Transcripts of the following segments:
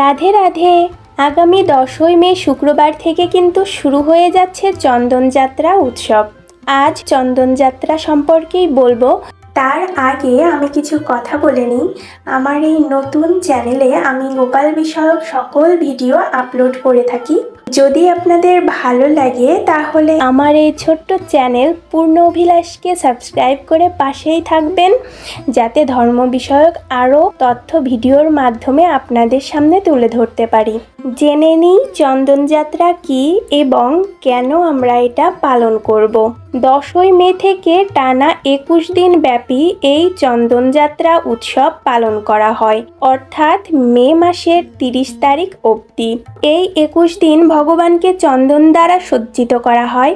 রাধে রাধে। আগামী দশই মে শুক্রবার থেকে কিন্তু শুরু হয়ে যাচ্ছে চন্দনযাত্রা উৎসব। আজ চন্দনযাত্রা সম্পর্কেই বলব। তার আগে আমি কিছু কথা বলে নিই। আমার এই নতুন চ্যানেলে আমি গোপাল বিষয়ক সকল ভিডিও আপলোড করে থাকি। যদি আপনাদের ভালো লাগে, তাহলে আমার এই ছোট্ট চ্যানেল পূর্ণ অভিলাষকে সাবস্ক্রাইব করে পাশেই থাকবেন। যাতে ধর্ম বিষয়ক আরও তথ্য ভিডিওর মাধ্যমে আপনাদের সামনে তুলে ধরতে পারি। জেনে নিই চন্দনযাত্রা কি এবং কেন আমরা এটা পালন করব। দশই মে থেকে টানা একুশ দিন ব্যাপী এই চন্দনযাত্রা উৎসব পালন করা হয়, অর্থাৎ মে মাসের তিরিশ তারিখ অবধি। এই একুশ দিন ভগবানকে চন্দন দ্বারা সজ্জিত করা হয়,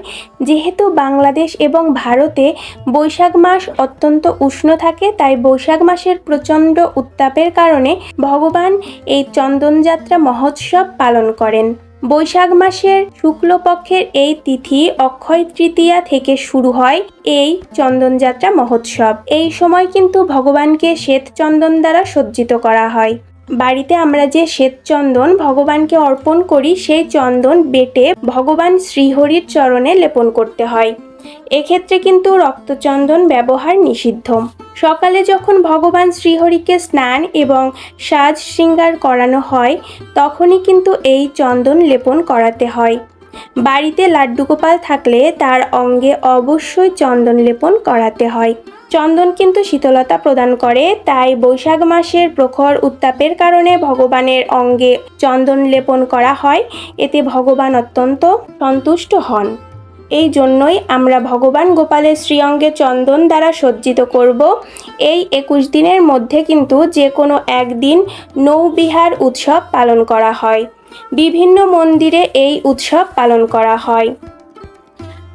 যেহেতু বাংলাদেশ এবং ভারতে বৈশাখ মাস অত্যন্ত উষ্ণ থাকে, তাই বৈশাখ মাসের প্রচণ্ড উত্তাপের কারণে ভগবান এই চন্দনযাত্রা মহোৎসব পালন করেন। বৈশাখ মাসের শুক্লপক্ষের এই তিথি অক্ষয় তৃতীয়া থেকে শুরু হয় এই চন্দনযাত্রা মহোৎসব। এই সময় কিন্তু ভগবানকে শ্বেত চন্দন দ্বারা সজ্জিত করা হয়। বাড়িতে আমরা যে শ্বেত চন্দন ভগবানকে অর্পণ করি, সেই চন্দন বেটে ভগবান শ্রীহরির চরণে লেপন করতে হয়। এক্ষেত্রে কিন্তু রক্তচন্দন ব্যবহার নিষিদ্ধ। সকালে যখন ভগবান শ্রীহরিকে স্নান এবং সাজ শৃঙ্গার করানো হয়, তখনই কিন্তু এই চন্দন লেপন করাতে হয়। বাড়িতে লাড্ডু গোপাল থাকলে তার অঙ্গে অবশ্যই চন্দন লেপন করাতে হয়। চন্দন কিন্তু শীতলতা প্রদান করে, তাই বৈশাখ মাসের প্রখর উত্তাপের কারণে ভগবানের অঙ্গে চন্দন লেপন করা হয়। এতে ভগবান অত্যন্ত সন্তুষ্ট হন। এই জন্যই আমরা ভগবান গোপালের শ্রীঅঙ্গে চন্দন দ্বারা সজ্জিত করব। এই একুশ দিনের মধ্যে কিন্তু যে কোনো একদিন নৌবিহার উৎসব পালন করা হয়। বিভিন্ন মন্দিরে এই উৎসব পালন করা হয়।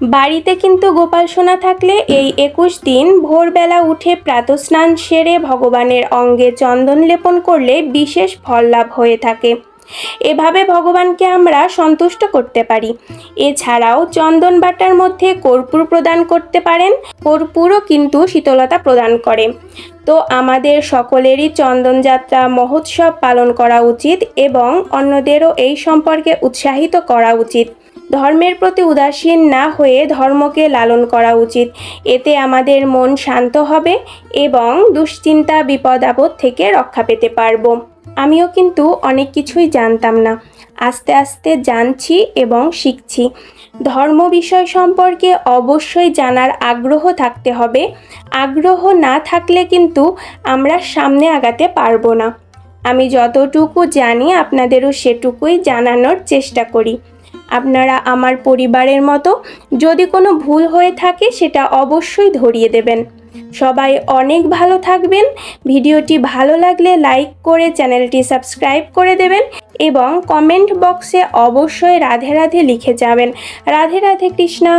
বাড়িতে কিন্তু গোপাল সোনা থাকলে এই একুশ দিন ভোরবেলা উঠে প্রাতস্নান সেরে ভগবানের অঙ্গে চন্দন লেপন করলে বিশেষ ফল লাভ হয়ে থাকে। এভাবে ভগবানকে আমরা সন্তুষ্ট করতে পারি। এছাড়াও চন্দন বাটার মধ্যে কর্পূর প্রদান করতে পারেন, কর্পূরও কিন্তু শীতলতা প্রদান করে। তো আমাদের সকলেরই চন্দনযাত্রা মহোৎসব পালন করা উচিত এবং অন্যদেরও এই সম্পর্কে উৎসাহিত করা উচিত। ধর্মের প্রতি উদাসীন না হয়ে ধর্মকে লালন করা উচিত। এতে আমাদের মন শান্ত হবে এবং দুশ্চিন্তা, বিপদ, আপদ থেকে রক্ষা পেতে পারব। আমিও কিন্তু অনেক কিছুই জানতাম না। আস্তে আস্তে জানছি এবং শিখছি। ধর্ম বিষয় সম্পর্কে অবশ্যই জানার আগ্রহ থাকতে হবে। আগ্রহ না থাকলে কিন্তু আমরা সামনে আগাতে পারব না। আমি যতটুকু জানি আপনাদেরও সেটুকুই জানানোর চেষ্টা করি। আপনারা আমার পরিবারের মতো যদি কোনো ভুল হয়ে থাকে সেটা অবশ্যই ধরিয়ে দেবেন। সবাই অনেক ভালো থাকবেন। ভিডিওটি ভালো লাগলে লাইক করে চ্যানেলটি সাবস্ক্রাইব করে দেবেন এবং কমেন্ট বক্সে অবশ্যই রাধে রাধে লিখে যাবেন। রাধে রাধে কৃষ্ণা।